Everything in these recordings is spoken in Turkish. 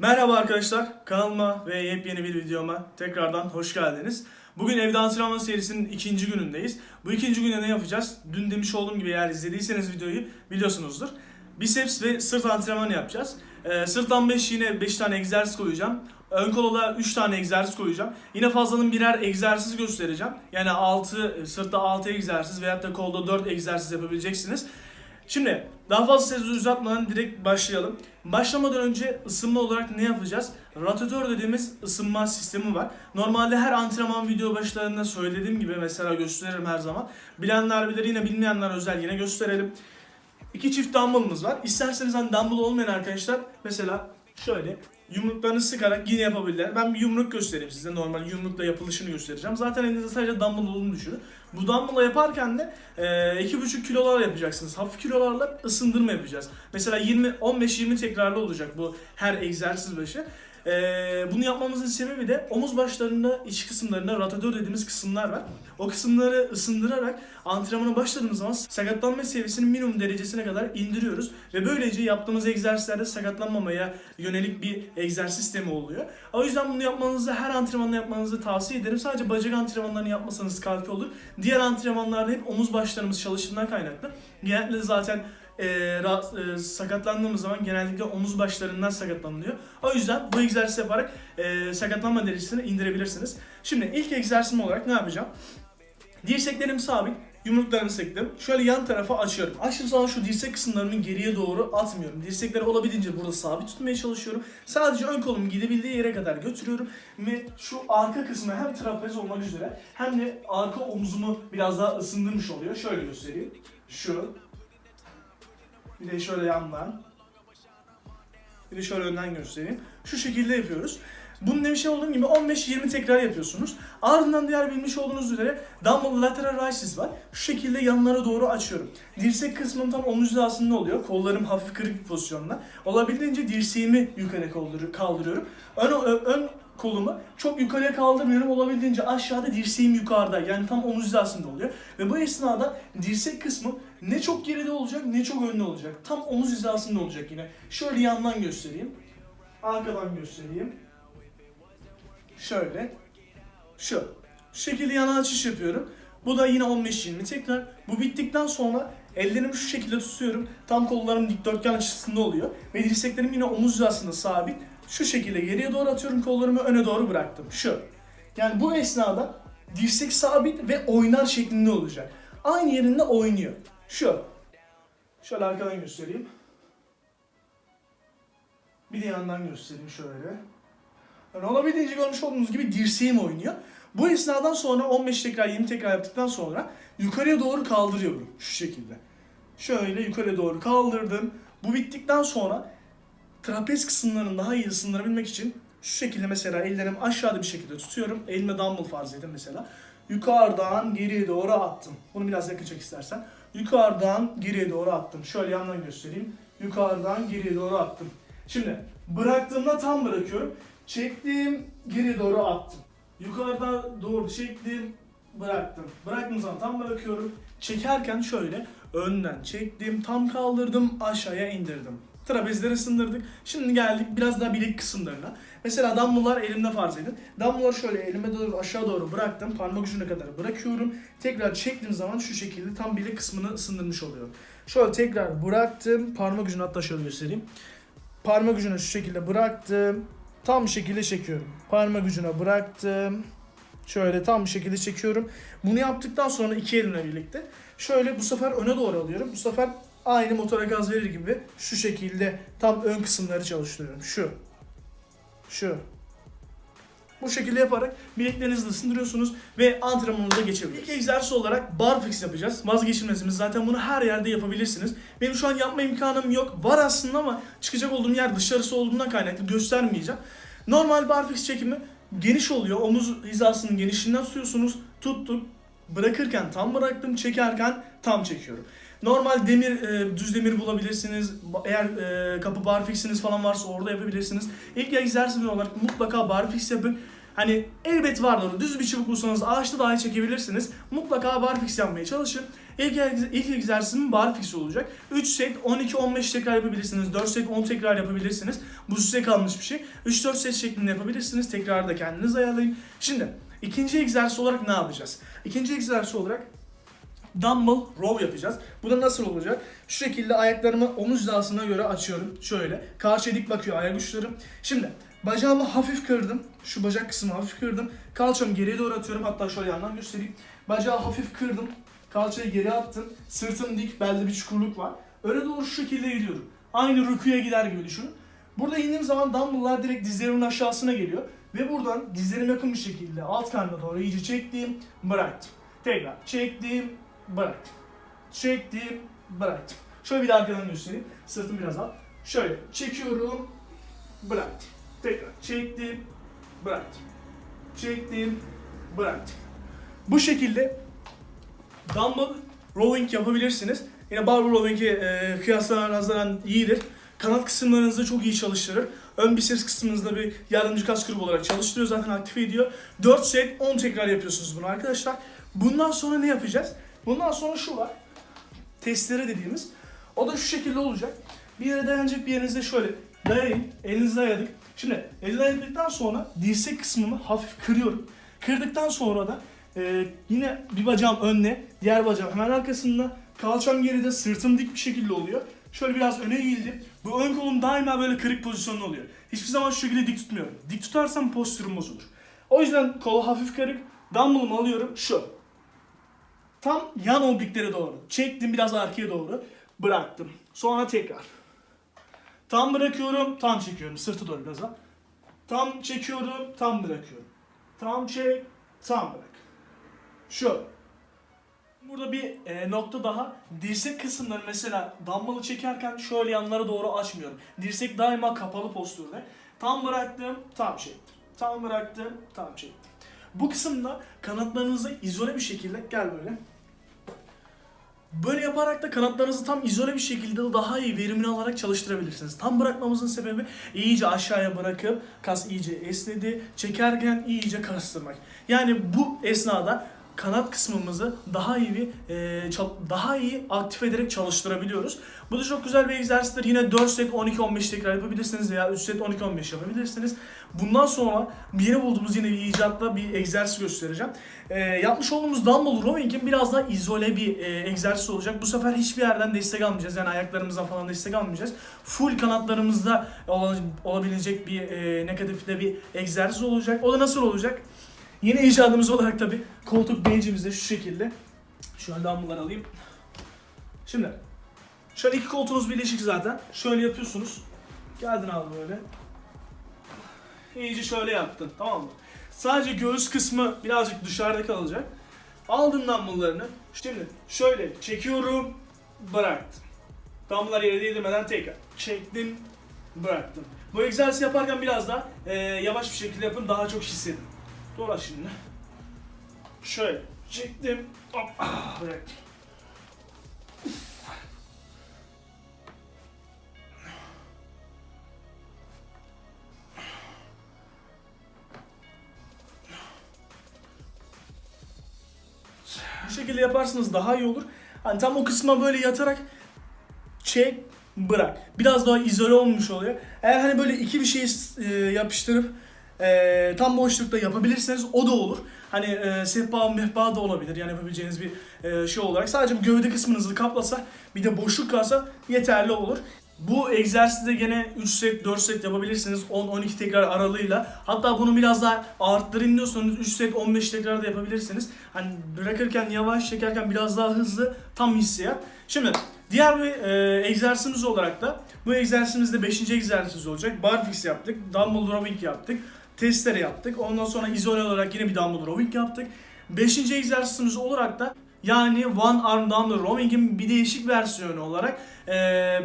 Merhaba arkadaşlar, kanalıma ve yepyeni bir videoma tekrardan hoş geldiniz. Bugün evde antrenman serisinin ikinci günündeyiz. Bu ikinci günde ne yapacağız? Dün demiş olduğum gibi eğer izlediyseniz videoyu biliyorsunuzdur. Biceps ve sırt antrenmanı yapacağız. Ee, sırttan 5 yine 5 tane egzersiz koyacağım. Ön kola 3 tane egzersiz koyacağım. Yine fazlanın birer egzersiz göstereceğim. Yani 6 sırtta 6 egzersiz veyahut da kolda 4 egzersiz yapabileceksiniz. Şimdi daha fazla sözü uzatmadan direkt başlayalım. Başlamadan önce ısınma olarak ne yapacağız? Rotatör dediğimiz ısınma sistemi var. Normalde her antrenman video başlarında söylediğim gibi mesela gösteririm her zaman. Bilenler bilir yine bilmeyenler özel yine gösterelim. İki çift dumbbellımız var. İsterseniz hani dumbbell olmayan arkadaşlar mesela şöyle yumruklarını sıkarak yine yapabilirler. Ben bir yumruk göstereyim size. Normal yumrukla yapılışını göstereceğim. Zaten elinizde sadece dumbbell olduğunu düşünün. Bu dumbbell'la yaparken de e, 2,5 kilolar yapacaksınız. Hafif kilolarla ısındırma yapacağız. Mesela 20 15-20 tekrarlı olacak bu her egzersiz başı. E, bunu yapmamızın sebebi de omuz başlarında iç kısımlarında rotadör dediğimiz kısımlar var. O kısımları ısındırarak antrenmana başladığımız zaman sakatlanma seviyesinin minimum derecesine kadar indiriyoruz. Ve böylece yaptığımız egzersizlerde sakatlanmamaya yönelik bir egzersiz sistemi oluyor. O yüzden bunu yapmanızı her antrenmanda yapmanızı tavsiye ederim. Sadece bacak antrenmanlarını yapmasanız kafi olur. Diğer antrenmanlarda hep omuz başlarımız çalıştığından kaynaklı. Genellikle zaten e, ra- e, sakatlandığımız zaman genellikle omuz başlarından sakatlanılıyor. O yüzden bu egzersizi yaparak e, sakatlanma derecesini indirebilirsiniz. Şimdi ilk egzersizim olarak ne yapacağım? Dirseklerim sabit, yumruklarımı sıktım. Şöyle yan tarafa açıyorum. Açtığım zaman şu dirsek kısımlarını geriye doğru atmıyorum. Dirsekleri olabildiğince burada sabit tutmaya çalışıyorum. Sadece ön kolumu gidebildiği yere kadar götürüyorum. Ve şu arka kısmı hem trapez olmak üzere hem de arka omzumu biraz daha ısındırmış oluyor. Şöyle göstereyim. Şu. Bir de şöyle yandan. Bir de şöyle önden göstereyim. Şu şekilde yapıyoruz. Bunun demiş olduğum gibi 15-20 tekrar yapıyorsunuz. Ardından diğer bilmiş olduğunuz üzere dumbbell lateral raises var. Şu şekilde yanlara doğru açıyorum. Dirsek kısmım tam omuz hizasında oluyor. Kollarım hafif kırık bir pozisyonda. Olabildiğince dirseğimi yukarı kaldır- kaldırıyorum. Ön, ön kolumu çok yukarıya kaldırmıyorum. Olabildiğince aşağıda dirseğim yukarıda. Yani tam omuz hizasında oluyor. Ve bu esnada dirsek kısmı ne çok geride olacak ne çok önde olacak. Tam omuz hizasında olacak yine. Şöyle yandan göstereyim. Arkadan göstereyim. Şöyle. Şu. Şu şekilde yana açış yapıyorum. Bu da yine 15-20 tekrar. Bu bittikten sonra ellerimi şu şekilde tutuyorum. Tam kollarım dikdörtgen açısında oluyor. Ve dirseklerim yine omuz hizasında sabit. Şu şekilde geriye doğru atıyorum kollarımı öne doğru bıraktım. Şu. Yani bu esnada dirsek sabit ve oynar şeklinde olacak. Aynı yerinde oynuyor. Şu. Şöyle arkadan göstereyim. Bir de yandan göstereyim şöyle. Yani olabildiğince görmüş olduğunuz gibi dirseğim oynuyor. Bu esnadan sonra 15 tekrar 20 tekrar yaptıktan sonra yukarıya doğru kaldırıyorum şu şekilde. Şöyle yukarıya doğru kaldırdım. Bu bittikten sonra trapez kısımlarını daha iyi ısındırabilmek için şu şekilde mesela ellerimi aşağıda bir şekilde tutuyorum. Elime dumbbell farz edin mesela. Yukarıdan geriye doğru attım. Bunu biraz yakın istersen. Yukarıdan geriye doğru attım. Şöyle yandan göstereyim. Yukarıdan geriye doğru attım. Şimdi bıraktığımda tam bırakıyorum. Çektim, geriye doğru attım. Yukarıdan doğru çektim, bıraktım. Bıraktığım zaman tam bırakıyorum. Çekerken şöyle önden çektim, tam kaldırdım, aşağıya indirdim. Trapezleri ısındırdık. Şimdi geldik biraz daha bilek kısımlarına. Mesela dumbbell'lar elimde farz edin. Dumbbell'ları şöyle elime doğru aşağı doğru bıraktım. Parmak ucuna kadar bırakıyorum. Tekrar çektiğim zaman şu şekilde tam bilek kısmını ısındırmış oluyorum. Şöyle tekrar bıraktım. Parmak ucunu hatta şöyle göstereyim. Parmak ucuna şu şekilde bıraktım. Tam şekilde çekiyorum. Parmak ucuna bıraktım. Şöyle tam bir şekilde çekiyorum. Bunu yaptıktan sonra iki elimle birlikte şöyle bu sefer öne doğru alıyorum. Bu sefer aynı motora gaz verir gibi şu şekilde tam ön kısımları çalıştırıyorum. Şu. Şu. Bu şekilde yaparak bileklerinizi ısındırıyorsunuz ve antrenmanınıza geçebilirsiniz. İlk egzersiz olarak barfix yapacağız. Vazgeçilmezimiz. Zaten bunu her yerde yapabilirsiniz. Benim şu an yapma imkanım yok. Var aslında ama çıkacak olduğum yer dışarısı olduğundan kaynaklı göstermeyeceğim. Normal barfix çekimi geniş oluyor. Omuz hizasının genişliğinden tutuyorsunuz. Tuttum. Bırakırken tam bıraktım. Çekerken tam çekiyorum. Normal demir, e, düz demir bulabilirsiniz. Eğer e, kapı barfixiniz falan varsa orada yapabilirsiniz. İlk egzersiz olarak mutlaka barfix yapın. Hani elbet vardır. Düz bir çubuk bulsanız ağaçta dahi çekebilirsiniz. Mutlaka barfix yapmaya çalışın. İlk, ilk egzersizim barfix olacak. 3 set 12-15 tekrar yapabilirsiniz. 4 set 10 tekrar yapabilirsiniz. Bu size kalmış bir şey. 3-4 set şeklinde yapabilirsiniz. Tekrar da kendiniz ayarlayın. Şimdi ikinci egzersiz olarak ne yapacağız? İkinci egzersiz olarak dumbbell row yapacağız. Bu da nasıl olacak? Şu şekilde ayaklarımı omuz hizasına göre açıyorum. Şöyle. Karşıya dik bakıyor ayak uçlarım. Şimdi bacağımı hafif kırdım. Şu bacak kısmını hafif kırdım. Kalçamı geriye doğru atıyorum. Hatta şöyle yandan göstereyim. Bacağı hafif kırdım. Kalçayı geri attım. Sırtım dik. Belde bir çukurluk var. Öne doğru şu şekilde gidiyorum. Aynı rükuya gider gibi düşünün. Burada indiğim zaman dumbbell'lar direkt dizlerimin aşağısına geliyor. Ve buradan dizlerim yakın bir şekilde alt karnına doğru iyice çektim, bıraktım. Tekrar çektim, bıraktım. Çektim, bıraktım. Şöyle bir de arkadan göstereyim. Sırtım biraz alt. Şöyle çekiyorum, bıraktım. Tekrar çektim, bıraktım. Çektim, bıraktım. Bu şekilde dumbbell rowing yapabilirsiniz. Yine barbell rowing'i e, kıyaslanan nazaran iyidir. Kanat kısımlarınızı çok iyi çalıştırır. Ön biceps kısmınızda bir yardımcı kas grubu olarak çalıştırıyor zaten aktive ediyor. 4 set 10 tekrar yapıyorsunuz bunu arkadaşlar. Bundan sonra ne yapacağız? Bundan sonra şu var. Testere dediğimiz. O da şu şekilde olacak. Bir yere dayanacak bir yerinizde şöyle dayayın. Elinizi dayadık. Şimdi eli dayadıktan sonra dirsek kısmımı hafif kırıyorum. Kırdıktan sonra da e, yine bir bacağım önüne, diğer bacağım hemen arkasında. Kalçam geride, sırtım dik bir şekilde oluyor. Şöyle biraz öne eğildim. Bu ön kolum daima böyle kırık pozisyonda oluyor. Hiçbir zaman şu şekilde dik tutmuyorum. Dik tutarsam postürüm bozulur. O yüzden kolu hafif kırık. Dumbbell'ımı alıyorum şu. Tam yan obliklere doğru. Çektim biraz arkaya doğru. Bıraktım. Sonra tekrar. Tam bırakıyorum, tam çekiyorum. Sırtı doğru biraz. Tam çekiyorum, tam bırakıyorum. Tam çek, tam bırak. Şu. Burada bir e, nokta daha. Dirsek kısımları mesela dumbbell'ı çekerken şöyle yanlara doğru açmıyorum. Dirsek daima kapalı postürde. Tam bıraktım, tam çektim. Tam bıraktım, tam çektim. Bu kısımda kanatlarınızı izole bir şekilde gel böyle. Böyle yaparak da kanatlarınızı tam izole bir şekilde daha iyi verimini alarak çalıştırabilirsiniz. Tam bırakmamızın sebebi iyice aşağıya bırakıp kas iyice esnedi, çekerken iyice kastırmak. Yani bu esnada kanat kısmımızı daha iyi e, daha iyi aktif ederek çalıştırabiliyoruz. Bu da çok güzel bir egzersizdir. Yine 4 set 12-15 tekrar yapabilirsiniz veya 3 set 12-15 yapabilirsiniz. Bundan sonra bir yeni bulduğumuz yine bir icatla bir egzersiz göstereceğim. E, yapmış olduğumuz dumbbell rowing'in biraz daha izole bir e, egzersiz olacak. Bu sefer hiçbir yerden destek almayacağız. Yani ayaklarımızdan falan destek almayacağız. Full kanatlarımızda ola- olabilecek bir e, negatifte bir egzersiz olacak. O da nasıl olacak? Yine icadımız olarak tabi koltuk bencimizde şu şekilde. Şöyle dumbbell'ları alayım. Şimdi şöyle iki koltuğunuz birleşik zaten. Şöyle yapıyorsunuz. Geldin abi böyle. İyice şöyle yaptın tamam mı? Sadece göğüs kısmı birazcık dışarıda kalacak. Aldın dumbbell'larını. Şimdi şöyle çekiyorum, bıraktım. Dumbbell'lar yere değdirmeden tekrar çektim, bıraktım. Bu egzersizi yaparken biraz da e, yavaş bir şekilde yapın daha çok hissedin. Dolaş şimdi. Şöyle çektim. Hop. ah. Bu şekilde yaparsınız daha iyi olur. Hani tam o kısma böyle yatarak çek bırak. Biraz daha izole olmuş oluyor. Eğer hani böyle iki bir şeyi e, yapıştırıp e, tam boşlukta yapabilirseniz o da olur. Hani e, sehpa mehpa da olabilir yani yapabileceğiniz bir e, şey olarak. Sadece gövde kısmınızı kaplasa bir de boşluk kalsa yeterli olur. Bu egzersizde gene 3 set 4 set yapabilirsiniz 10-12 tekrar aralığıyla. Hatta bunu biraz daha arttırayım diyorsanız 3 set 15 tekrar da yapabilirsiniz. Hani bırakırken yavaş çekerken biraz daha hızlı tam hissiyat. Şimdi diğer bir e, egzersizimiz olarak da bu egzersizimizde 5. egzersiz olacak. Barfix yaptık, dumbbell rowing yaptık, testere yaptık. Ondan sonra izole olarak yine bir dumbbell rowing yaptık. 5. egzersizimiz olarak da yani one arm dumbbell rowing'in bir değişik versiyonu olarak e,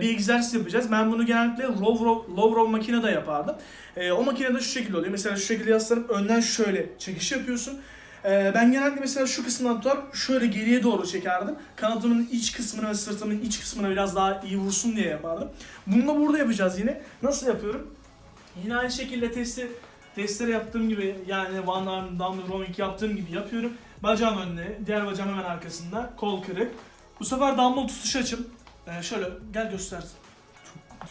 bir egzersiz yapacağız. Ben bunu genellikle low row, low row makinede yapardım. E, o makinede şu şekilde oluyor. Mesela şu şekilde yaslanıp önden şöyle çekiş yapıyorsun. E, ben genellikle mesela şu kısmından tutar şöyle geriye doğru çekerdim. Kanadımın iç kısmını ve sırtımın iç kısmına biraz daha iyi vursun diye yapardım. Bunu da burada yapacağız yine. Nasıl yapıyorum? Yine aynı şekilde testi testere yaptığım gibi yani one arm dumbbell rowing yaptığım gibi yapıyorum. Bacağım önde, diğer bacağım hemen arkasında, kol kırık. Bu sefer dumbbell tutuş açım. Ee, şöyle gel göster.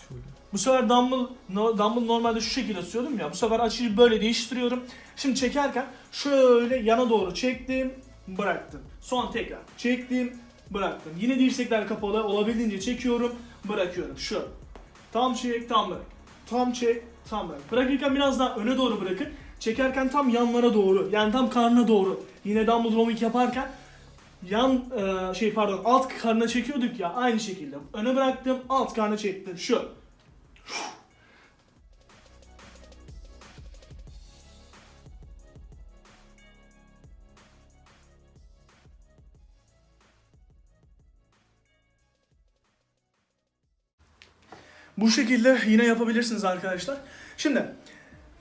Şöyle. Bu sefer dumbbell, no, dumbbell normalde şu şekilde tutuyordum ya. Bu sefer açıyı böyle değiştiriyorum. Şimdi çekerken şöyle yana doğru çektim, bıraktım. Son tekrar çektim, bıraktım. Yine dirsekler kapalı, olabildiğince çekiyorum, bırakıyorum. Şu. Tam çek, tam bırak. Tam çek, tam bırak. Bırakırken biraz daha öne doğru bırakın. Çekerken tam yanlara doğru, yani tam karnına doğru. Yine dumbbell rowing yaparken yan e, şey pardon alt karnına çekiyorduk ya aynı şekilde. Öne bıraktım, alt karnına çektim. Şu. Bu şekilde yine yapabilirsiniz arkadaşlar. Şimdi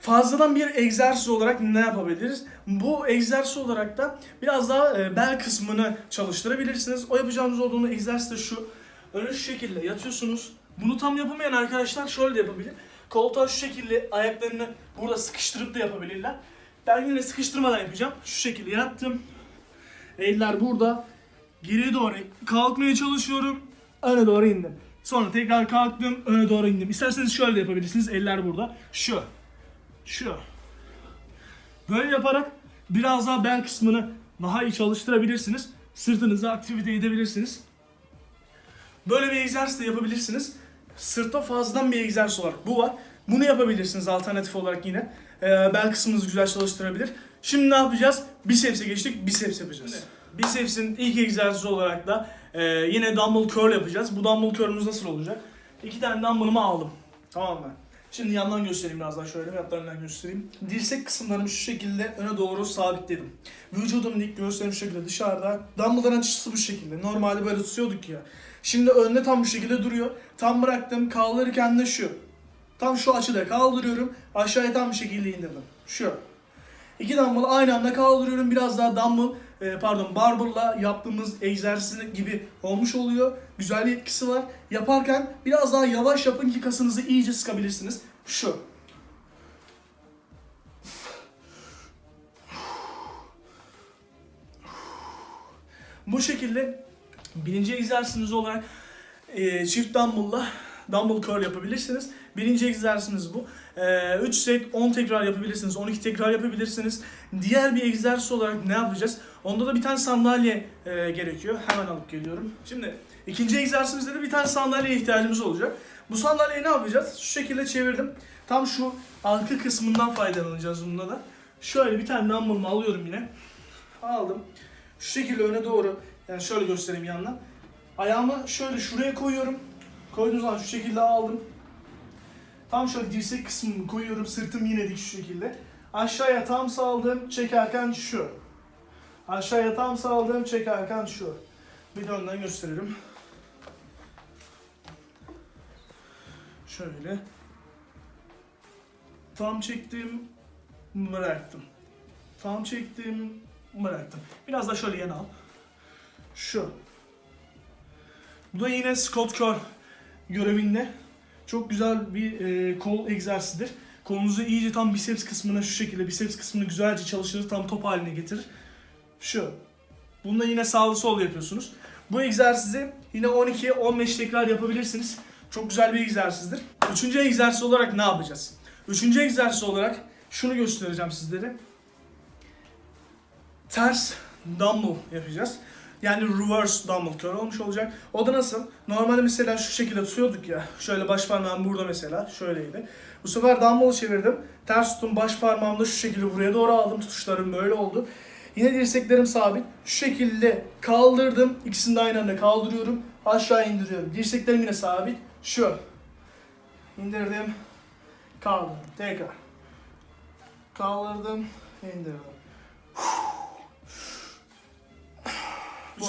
fazladan bir egzersiz olarak ne yapabiliriz? Bu egzersiz olarak da biraz daha e, bel kısmını çalıştırabilirsiniz. O yapacağınız olduğunu egzersiz de şu. Öyle şu şekilde yatıyorsunuz. Bunu tam yapamayan arkadaşlar şöyle de yapabilir. Koltuğa şu şekilde ayaklarını burada sıkıştırıp da yapabilirler. Ben yine sıkıştırmadan yapacağım. Şu şekilde yattım. Eller burada. Geriye doğru kalkmaya çalışıyorum. Öne doğru indim. Sonra tekrar kalktım, öne doğru indim. İsterseniz şöyle de yapabilirsiniz. Eller burada. Şu. Şu. Böyle yaparak biraz daha bel kısmını daha iyi çalıştırabilirsiniz. Sırtınızı aktivite edebilirsiniz. Böyle bir egzersiz de yapabilirsiniz. Sırtta fazladan bir egzersiz olarak bu var. Bunu yapabilirsiniz alternatif olarak yine. Ee, bel kısmınızı güzel çalıştırabilir. Şimdi ne yapacağız? Biseps'e geçtik. Biceps yapacağız. Biceps'in ilk egzersizi olarak da e, yine dumbbell curl yapacağız. Bu dumbbell curl'ümüz nasıl olacak? İki tane dumbbell'ımı aldım. Tamam mı? Şimdi yandan göstereyim biraz daha şöyle. Önden göstereyim. Dirsek kısımlarımı şu şekilde öne doğru sabitledim. Vücudum dik, göğüslerim şu şekilde dışarıda. Dumbbell'ların açısı bu şekilde. Normalde böyle tutuyorduk ya. Şimdi önde tam bu şekilde duruyor. Tam bıraktım. Kaldırırken de şu. Tam şu açıda kaldırıyorum. Aşağıya tam bir şekilde indirdim. Şu. İki dumbbell aynı anda kaldırıyorum. Biraz daha dumbbell, e, pardon barbell'la yaptığımız egzersiz gibi olmuş oluyor. Güzel bir etkisi var. Yaparken biraz daha yavaş yapın ki kasınızı iyice sıkabilirsiniz. Şu. Bu şekilde birinci egzersiziniz olarak e, çift dumbbell'la dumbbell curl yapabilirsiniz. Birinci egzersizimiz bu. E, 3 set 10 tekrar yapabilirsiniz. 12 tekrar yapabilirsiniz. Diğer bir egzersiz olarak ne yapacağız? Onda da bir tane sandalye e, gerekiyor. Hemen alıp geliyorum. Şimdi ikinci egzersizimizde de bir tane sandalyeye ihtiyacımız olacak. Bu sandalyeyi ne yapacağız? Şu şekilde çevirdim. Tam şu arka kısmından faydalanacağız bunda da. Şöyle bir tane dumbbell'ımı alıyorum yine. Aldım. Şu şekilde öne doğru yani şöyle göstereyim yandan. Ayağımı şöyle şuraya koyuyorum. Koyduğum zaman şu şekilde aldım. Tam şöyle dirsek kısmını koyuyorum. Sırtım yine dik şu şekilde. Aşağıya tam saldım. Çekerken şu. Aşağıya tam saldım. Çekerken şu. Bir de önden gösterelim. Şöyle. Tam çektim. Bıraktım. Tam çektim. Bıraktım. Biraz da şöyle yana al. Şu. Bu da yine Scott Curl görevinde. Çok güzel bir e, kol egzersizidir. Kolunuzu iyice tam biceps kısmına şu şekilde biceps kısmını güzelce çalıştırır, tam top haline getirir. Şu. Bunda yine sağlı sol yapıyorsunuz. Bu egzersizi yine 12-15 tekrar yapabilirsiniz. Çok güzel bir egzersizdir. Üçüncü egzersiz olarak ne yapacağız? Üçüncü egzersiz olarak şunu göstereceğim sizlere. Ters dumbbell yapacağız. Yani reverse dumbbell curl olmuş olacak. O da nasıl? Normalde mesela şu şekilde tutuyorduk ya. Şöyle baş parmağım burada mesela. Şöyleydi. Bu sefer dumbbell'ı çevirdim. Ters tuttum. Baş parmağımı da şu şekilde buraya doğru aldım. Tutuşlarım böyle oldu. Yine dirseklerim sabit. Şu şekilde kaldırdım. İkisini de aynı anda kaldırıyorum. Aşağı indiriyorum. Dirseklerim yine sabit. Şu. İndirdim. Kaldırdım. Tekrar. Kaldırdım. indirdim.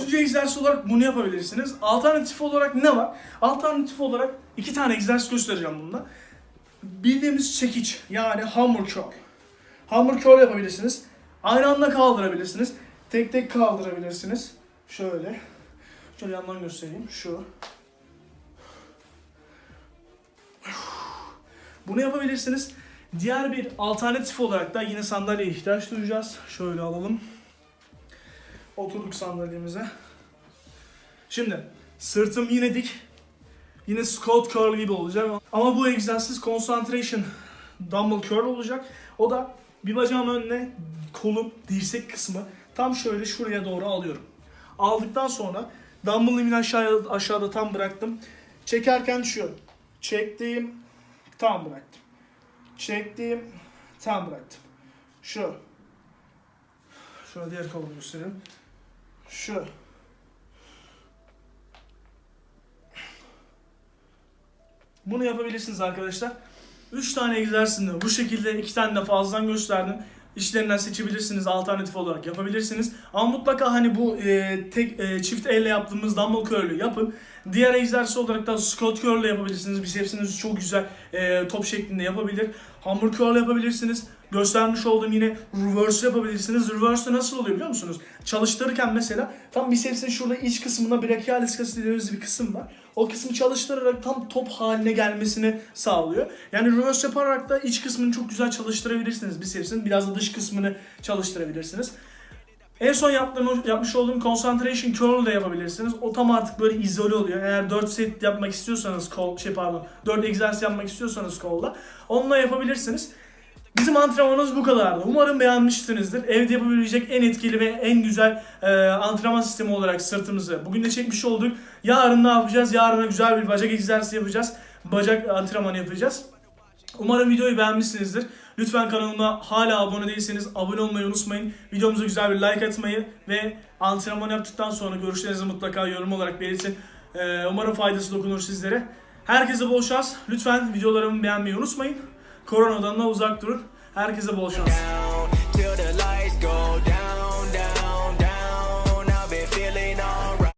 Üçüncü egzersiz olarak bunu yapabilirsiniz. Alternatif olarak ne var? Alternatif olarak iki tane egzersiz göstereceğim bunda. Bildiğimiz çekiç yani hammer curl. Hammer curl yapabilirsiniz. Aynı anda kaldırabilirsiniz. Tek tek kaldırabilirsiniz. Şöyle. Şöyle yandan göstereyim. Şu. Bunu yapabilirsiniz. Diğer bir alternatif olarak da yine sandalyeye ihtiyaç duyacağız. Şöyle alalım. Oturduk sandalyemize. Şimdi sırtım yine dik. Yine squat curl gibi olacak. Ama bu egzersiz concentration dumbbell curl olacak. O da bir bacağım önüne, kolum, dirsek kısmı tam şöyle şuraya doğru alıyorum. Aldıktan sonra dumbbell'ı yine aşağıya, aşağıda tam bıraktım. Çekerken şu. Çektim, tam bıraktım. Çektim, tam bıraktım. Şu. Şöyle diğer kolumu göstereyim. Şu. Bunu yapabilirsiniz arkadaşlar. 3 tane egzersizini bu şekilde 2 tane de fazladan gösterdim. İşlerinden seçebilirsiniz, alternatif olarak yapabilirsiniz. Ama mutlaka hani bu e, tek e, çift elle yaptığımız dumbbell curl'ü yapın. Diğer egzersiz olarak da squat curl yapabilirsiniz. Bicepsiniz çok güzel e, top şeklinde yapabilir. Hammer curl yapabilirsiniz. Göstermiş olduğum yine reverse yapabilirsiniz. Reverse nasıl oluyor biliyor musunuz? Çalıştırırken mesela tam bicepsin şurada iç kısmında brachialis kası dediğimiz bir kısım var. O kısmı çalıştırarak tam top haline gelmesini sağlıyor. Yani reverse yaparak da iç kısmını çok güzel çalıştırabilirsiniz bicepsin. Biraz da dış kısmını çalıştırabilirsiniz. En son yaptığım, yapmış olduğum concentration curl de yapabilirsiniz. O tam artık böyle izole oluyor. Eğer 4 set yapmak istiyorsanız kol, şey pardon 4 egzersiz yapmak istiyorsanız kolla onunla yapabilirsiniz. Bizim antrenmanımız bu kadardı. Umarım beğenmişsinizdir. Evde yapabilecek en etkili ve en güzel e, antrenman sistemi olarak sırtımızı bugün de çekmiş olduk. Yarın ne yapacağız? Yarın güzel bir bacak egzersizi yapacağız. Bacak antrenmanı yapacağız. Umarım videoyu beğenmişsinizdir. Lütfen kanalıma hala abone değilseniz abone olmayı unutmayın. Videomuza güzel bir like atmayı ve antrenman yaptıktan sonra görüşlerinizi mutlaka yorum olarak belirtin. Ee, umarım faydası dokunur sizlere. Herkese bol şans. Lütfen videolarımı beğenmeyi unutmayın. Koronadan da uzak durun. Herkese bol şans.